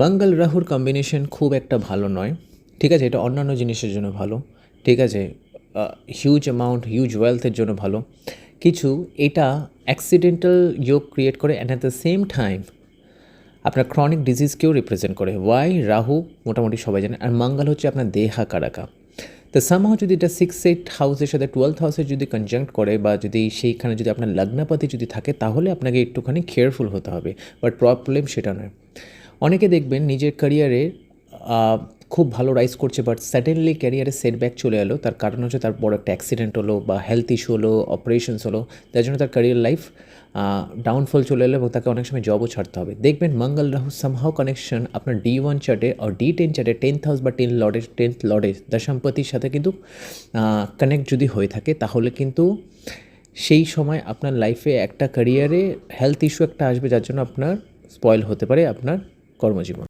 মঙ্গল রাহুর কম্বিনেশন খুব একটা ভালো নয়। ঠিক আছে, এটা অন্যান্য জিনিসের জন্য ভালো। ঠিক আছে হিউজ অ্যামাউন্ট হিউজ ওয়েলথের জন্য ভালো। কিছু এটা অ্যাক্সিডেন্টাল যোগ ক্রিয়েট করে and at the same time আপনার ক্রনিক ডিজিজকেও রিপ্রেজেন্ট করে। ওয়াই রাহু মোটামুটি সবাই জানে। আর মঙ্গল হচ্ছে আপনার দেহা কারাকা তো সামহাও যদি এটা সিক্স এইট হাউসের সাথে টুয়েলথ হাউসে যদি কনজাংক্ট করে বা যদি সেইখানে যদি আপনার লগ্নাপাতি যদি থাকে, তাহলে আপনাকে একটুখানি কেয়ারফুল হতে হবে। বাট প্রবলেম সেটা নয়। অনেকে দেখবেন নিজের ক্যারিয়ারে খুব ভালো রাইজ করছে বাট সাডেনলি ক্যারিয়ারে সেটব্যাক চলে এলো। তার কারণ হচ্ছে তার বড় একটা অ্যাক্সিডেন্ট হলো বা হেলথ ইস্যু হলো অপারেশনস হলো, তার জন্য তার ক্যারিয়ার লাইফ ডাউনফল চলে এলো এবং তাকে অনেক সময় জবও ছাড়তে হবে। দেখবেন মঙ্গল রাহু সামহাও কানেকশন আপনার ডি ওয়ান চার্টে আর ডি টেন চার্টে টেন্থ হাউস বা টেন লর্ডের টেন্থ লর্ডে দশাম্পতির সাথে কিন্তু কানেক্ট যদি হয়ে থাকে, তাহলে কিন্তু সেই সময় আপনার লাইফে একটা ক্যারিয়ারে হেলথ ইস্যু একটা আসবে, যার জন্য আপনার স্পয়েল হতে পারে, আপনার কর্মজীবন।